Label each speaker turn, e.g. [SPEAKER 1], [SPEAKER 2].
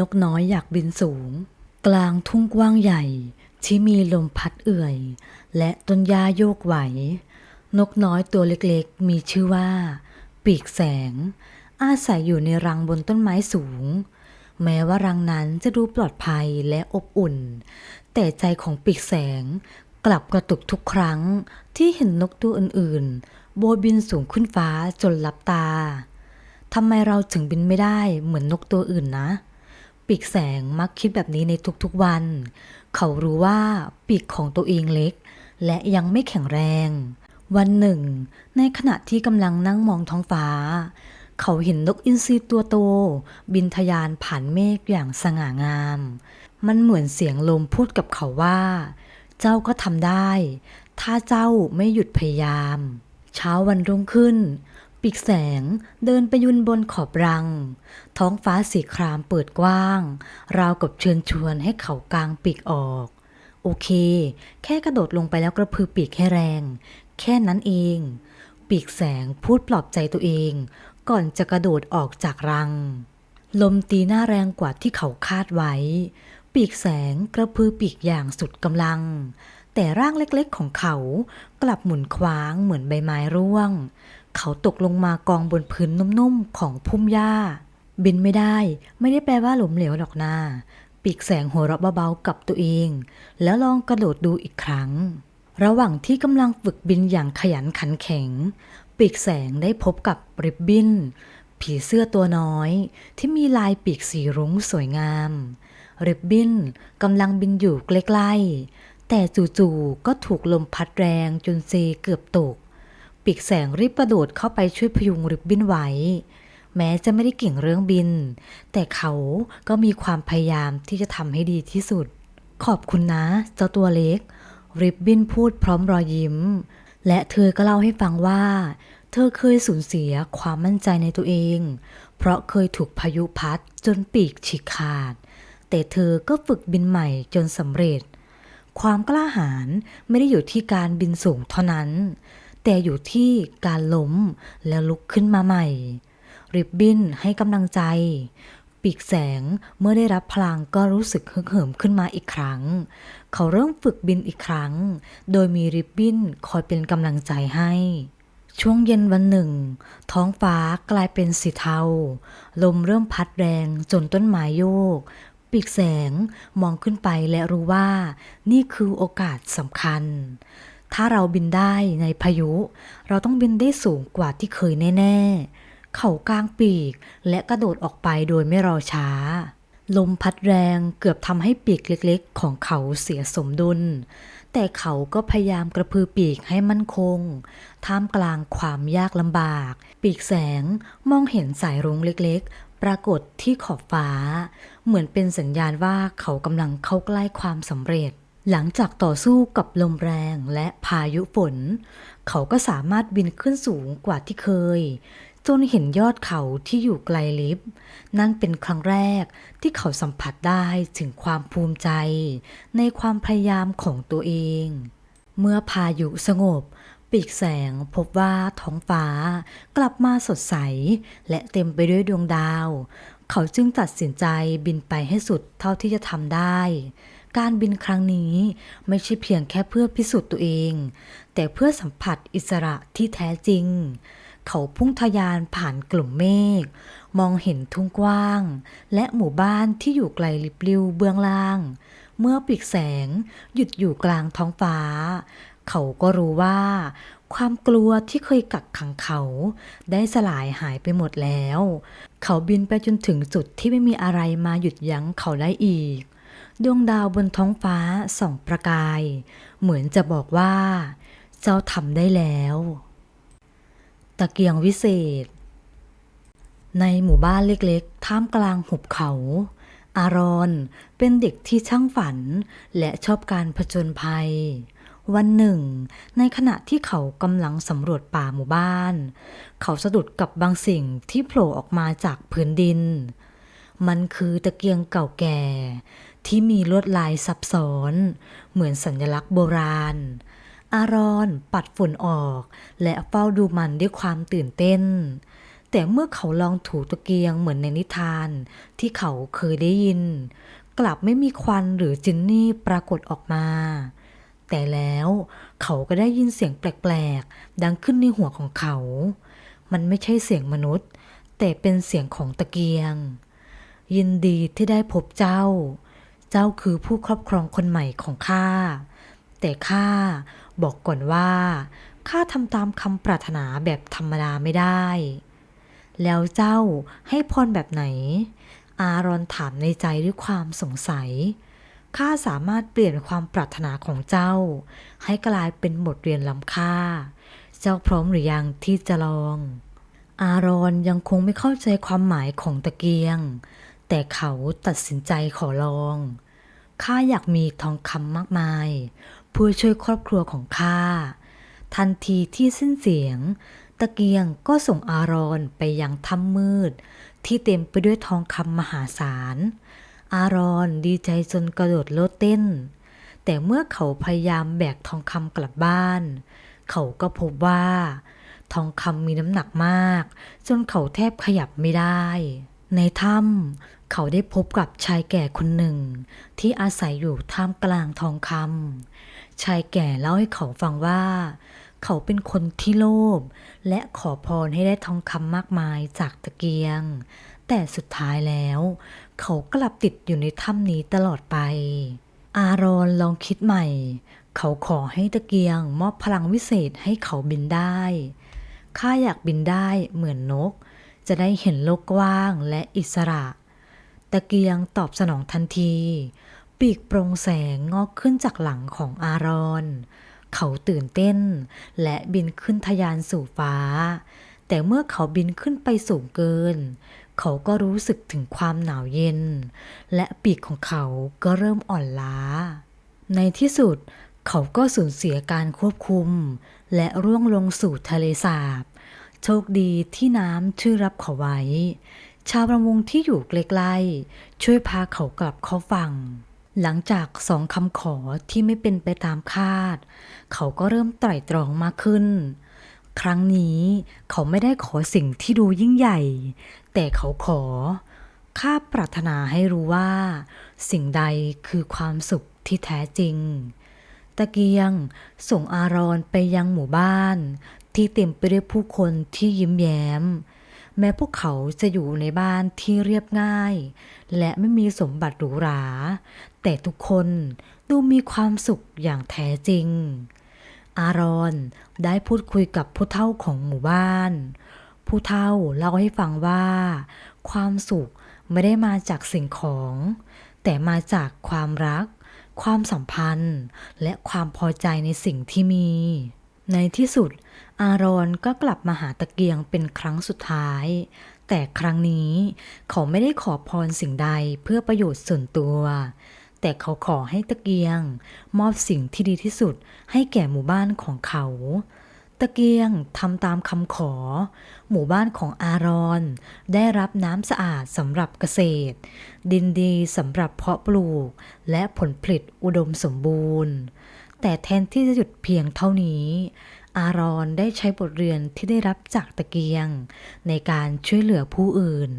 [SPEAKER 1] นกน้อยอยากบินสูง กลางทุ่งกว้างใหญ่ ที่มีลมพัดเอื่อย และต้นหญ้าโยกไหว นกน้อยตัวเล็กๆ มีชื่อว่า ปีกแสง อาศัยอยู่ในรังบนต้นไม้สูง แม้ว่ารังนั้นจะดูปลอดภัยและอบอุ่น แต่ใจของปีกแสงกลับกระตุกทุกครั้งที่เห็นนกตัวอื่นๆ โบยบินสูงขึ้นฟ้าจนลับตาทำไมเราถึงบินไม่ได้เหมือนนกตัวอื่นนะ ปีกแสงมักคิดแบบนี้ในทุกๆวัน เขารู้ว่าปีกของตัวเองเล็ก และยังไม่แข็งแรง วันหนึ่ง ในขณะที่กำลังนั่งมองท้องฟ้า เขาเห็นนกอินทรีตัวโต บินทะยานผ่านเมฆอย่างสง่างาม มันเหมือนเสียงลมพูดกับเขาว่า เจ้าก็ทำได้ ถ้าเจ้าไม่หยุดพยายาม เช้าวันรุ่งขึ้น ปีกแสงเดินไปยืนบนขอบรัง ท้องฟ้าสีครามเปิดกว้าง ราวกับเชิญชวนให้เขากลางปีกออก โอเค แค่กระโดดลงไปแล้วกระพือปีกให้แรง แค่นั้นเอง ปีกแสงพูดปลอบใจตัวเอง ก่อนจะกระโดดออกจากรัง ลมตีหน้าแรงกว่าที่เขาคาดไว้ ปีกแสงกระพือปีกอย่างสุดกำลัง แต่ร่างเล็กๆของเขากลับหมุนคว้างเหมือนใบไม้ร่วง เขาตกลงมากองบนพื้นนุ่มๆของพุ่มหญ้า บินไม่ได้ไม่ได้แปลว่าหลมเหลวหรอกนาปีกแสงหัวเราะเบาๆกับตัวเอง แล้วลองกระโดดดูอีกครั้ง ระหว่างที่กำลังฝึกบินอย่างขยันขันแข็ง ปีกแสงได้พบกับริบบิ้น ผีเสื้อตัวน้อย ที่มีลายปีกสีรุ้งสวยงามริบบิ้นกำลังบินอยู่ใกล้ๆ แต่จู่ๆก็ถูกลมพัดแรงจนเซเกือบตก ปีกแสงรีบกระโดดเข้าไปช่วยพยุงริบบิ้นไว้ แม้จะไม่ได้เก่งเรื่องบิน แต่เขาก็มีความพยายามที่จะทำให้ดีที่สุด ขอบคุณนะ เจ้าตัวเล็ก ริบบิ้นพูดพร้อมรอยยิ้ม และเธอก็เล่าให้ฟังว่า เธอเคยสูญเสียความมั่นใจในตัวเอง เพราะเคยถูกพายุพัดจนปีกฉีกขาด แต่เธอก็ฝึกบินใหม่จนสำเร็จ ความกล้าหาญไม่ได้อยู่ที่การบินสูงเท่านั้น แต่อยู่ที่การล้มแล้วลุกขึ้นมาใหม่ ริบบิ้นให้กำลังใจ ปีกแสงเมื่อได้รับพลังก็รู้สึกฮึกเหิมขึ้นมาอีกครั้ง เขาเริ่มฝึกบินอีกครั้ง โดยมีริบบิ้นคอยเป็นกำลังใจให้ช่วงเย็นวันหนึ่ง ท้องฟ้ากลายเป็นสีเทา ลมเริ่มพัดแรงจนต้นไม้โยก ปีกแสงมองขึ้นไปและรู้ว่า นี่คือโอกาสสำคัญ ถ้าเราบินได้ในพายุ เราต้องบินได้สูงกว่าที่เคยแน่ ๆ เข่ากลางปีกและกระโดดออกไปโดยไม่รอช้า ลมพัดแรงเกือบทำให้ปีกเล็กๆ ของเขาเสียสมดุล แต่เขาก็พยายามกระพือปีกให้มั่นคง ท่ามกลางความยากลำบาก ปีกแสงมองเห็นสายรุ้งเล็กๆ ปรากฏที่ขอบฟ้า เหมือนเป็นสัญญาณว่าเขากำลังเข้าใกล้ความสำเร็จ หลังจากต่อสู้กับลมแรงและพายุฝน เขาก็สามารถบินขึ้นสูงกว่าที่เคย จนเห็นยอดเขาที่อยู่ไกลลิบ นั่นเป็นครั้งแรกที่เขาสัมผัสได้ถึงความภูมิใจ ในความพยายามของตัวเอง เมื่อพายุสงบ ปีกแสงพบว่าท้องฟ้ากลับมาสดใส และเต็มไปด้วยดวงดาว เขาจึงตัดสินใจบินไปให้สุดเท่าที่จะทำได้ การบินครั้งนี้ไม่ใช่เพียงแค่เพื่อพิสูจน์ตัวเอง แต่เพื่อสัมผัสอิสระที่แท้จริง เขาพุ่งทะยานผ่านกลุ่มเมฆมองเห็นทุ่งกว้าง และหมู่บ้านที่อยู่ไกลลิบลิวเบื้องล่าง เมื่อปีกแสงหยุดอยู่กลางท้องฟ้า เขาก็รู้ว่า ความกลัวที่เคยกักขังเขา ได้สลายหายไปหมดแล้ว เขาบินไปจนถึงจุดที่ไม่มีอะไรมาหยุดยั้งเขาได้อีก ดวงดาวบนท้องฟ้าส่องประกาย เหมือนจะบอกว่า เจ้าทำได้แล้ว ตะเกียงวิเศษ ในหมู่บ้านเล็กๆ ท่ามกลางหุบเขาอารอนเป็นเด็กที่ช่างฝันและชอบการผจญภัย วันหนึ่ง ในขณะที่เขากำลังสำรวจป่าหมู่บ้าน เขาสะดุดกับบางสิ่งที่โผล่ออกมาจากพื้นดิน มันคือตะเกียงเก่าแก่ ที่มีลวดลายซับซ้อน เหมือนสัญลักษณ์โบราณ อารอนปัดฝุ่นออก และเฝ้าดูมันด้วยความตื่นเต้น แต่เมื่อเขาลองถูตะเกียงเหมือนในนิทานที่เขาเคยได้ยิน กลับไม่มีควันหรือจินนี่ปรากฏออกมา แต่แล้วเขาก็ได้ยินเสียงแปลกๆ ดังขึ้นในหัวของเขา มันไม่ใช่เสียงมนุษย์ แต่เป็นเสียงของตะเกียง ยินดีที่ได้พบเจ้า เจ้าคือผู้ครอบครองคนใหม่ของข้า แต่ข้าบอกก่อนว่าข้าทำตามคำปรารถนาแบบธรรมดาไม่ได้ แล้วเจ้าให้พรแบบไหน อารอนถามในใจด้วยความสงสัย ข้าสามารถเปลี่ยนความปรารถนาของเจ้า ให้กลายเป็นบทเรียนล้ำค่า เจ้าพร้อมหรือยังที่จะลอง อารอนยังคงไม่เข้าใจความหมายของตะเกียง แต่เขาตัดสินใจขอลอง ข้าอยากมีทองคำมากมาย เพื่อช่วยครอบครัวของข้า ทันทีที่สิ้นเสียง ตะเกียงก็ส่งอารอนไปยังถ้ำมืด ที่เต็มไปด้วยทองคำมหาศาล อารอนดีใจจนกระโดดโลดเต้น แต่เมื่อเขาพยายามแบกทองคำกลับบ้าน เขาก็พบว่า ทองคำมีน้ำหนักมาก จนเขาแทบขยับไม่ได้ ในถ้ำเขาได้พบกับชายแก่คนหนึ่ง ที่อาศัยอยู่ท่ามกลางทองคำชายแก่เล่าให้เขาฟังว่าเขาเป็นคนที่โลภและขอพรให้ได้ทองคำมากมายจากตะเกียง แต่สุดท้ายแล้ว เขากลับติดอยู่ในถ้ำนี้ตลอดไป อารอนลองคิดใหม่ เขาขอให้ตะเกียงมอบพลังวิเศษให้เขาบินได้ ข้าอยากบินได้เหมือนนก จะได้เห็นโลกกว้างและอิสระ ตะเกียงตอบสนองทันที ปีกโปร่งแสงงอกขึ้นจากหลังของอารอนเขาตื่นเต้น และบินขึ้นทะยานสู่ฟ้า แต่เมื่อเขาบินขึ้นไปสูงเกิน เขาก็รู้สึกถึงความหนาวเย็น และปีกของเขาก็เริ่มอ่อนล้า ในที่สุดเขาก็สูญเสียการควบคุม และร่วงลงสู่ทะเลสาบ โชคดีที่น้ำช่วยรับเขาไว้ ชาวประมงที่อยู่ใกล้ๆช่วยพาเขากลับเข้าฝั่ง หลังจากสองคำขอที่ไม่เป็นไปตามคาด เขาก็เริ่มไตร่ตรองมากขึ้น ครั้งนี้เขาไม่ได้ขอสิ่งที่ดูยิ่งใหญ่ แต่เขาขอ ข้าปรารถนาให้รู้ว่า สิ่งใดคือความสุขที่แท้จริง ตะเกียงส่งอารอนไปยังหมู่บ้าน ที่เต็มไปด้วยผู้คนที่ยิ้มแย้ม แม้พวกเขาจะอยู่ในบ้านที่เรียบง่าย และไม่มีสมบัติหรูหรา แต่ทุกคนดูมีความสุขอย่างแท้จริง อารอนได้พูดคุยกับผู้เฒ่าของหมู่บ้าน ผู้เฒ่าเล่าให้ฟังว่า ความสุขไม่ได้มาจากสิ่งของ แต่มาจากความรัก ความสัมพันธ์ และความพอใจในสิ่งที่มี ในที่สุด อารอนก็กลับมาหาตะเกียงเป็นครั้งสุดท้าย แต่ครั้งนี้เขาไม่ได้ขอพรสิ่งใดเพื่อประโยชน์ส่วนตัว แต่เขาขอให้ตะเกียง มอบสิ่งที่ดีที่สุดให้แก่หมู่บ้านของเขา ตะเกียงทำตามคำขอ หมู่บ้านของอารอน ได้รับน้ำสะอาดสำหรับเกษตร ดินดีสำหรับเพาะปลูก และผลผลิตอุดมสมบูรณ์ แต่แทนที่จะหยุดเพียงเท่านี้อารอนได้ใช้บทเรียนที่ได้รับจากตะเกียง ในการช่วยเหลือผู้อื่น